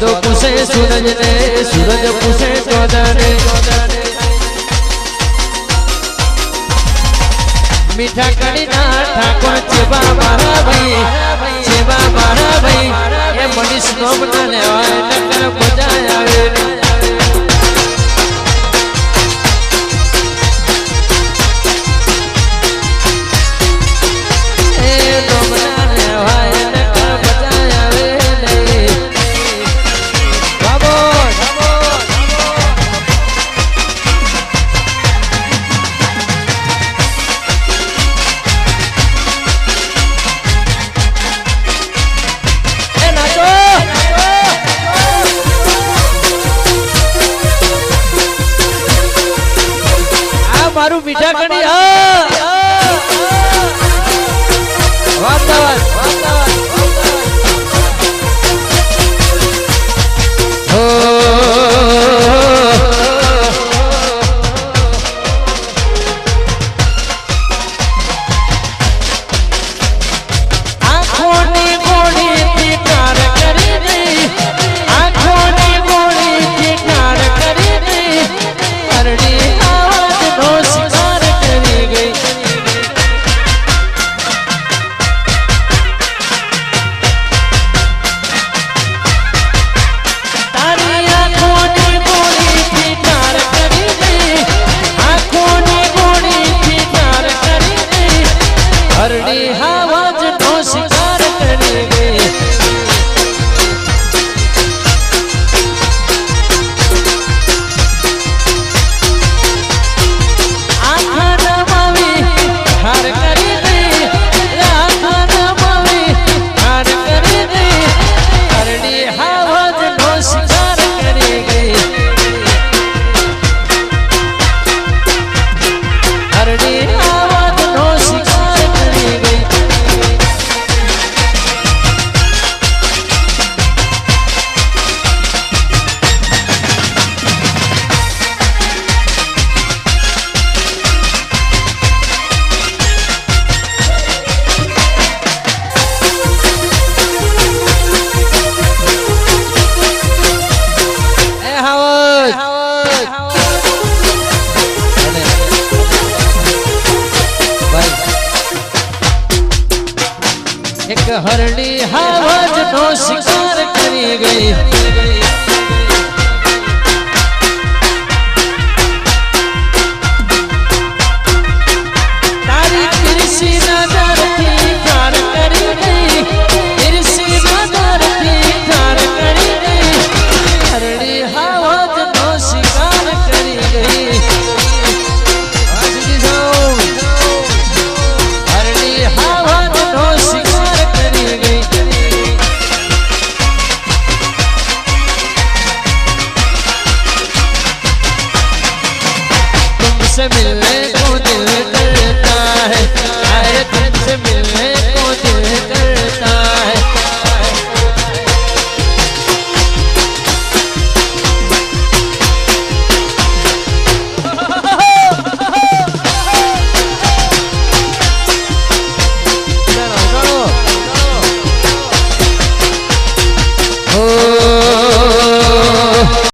તો પૂછે સૂરજ ને, સૂરજ પૂછે ચોદને. મીઠા કડીના ઠાકોર ચેવા મારા ભાઈ ચેવા મારા ભાઈ, એ મનીષ નોમ ના લેવા મારું મીઠા કણી હા. વાતાવરણ વાતાવરણ એક હરણી હાવજ નો શિકાર કરી ગઈ. Semilla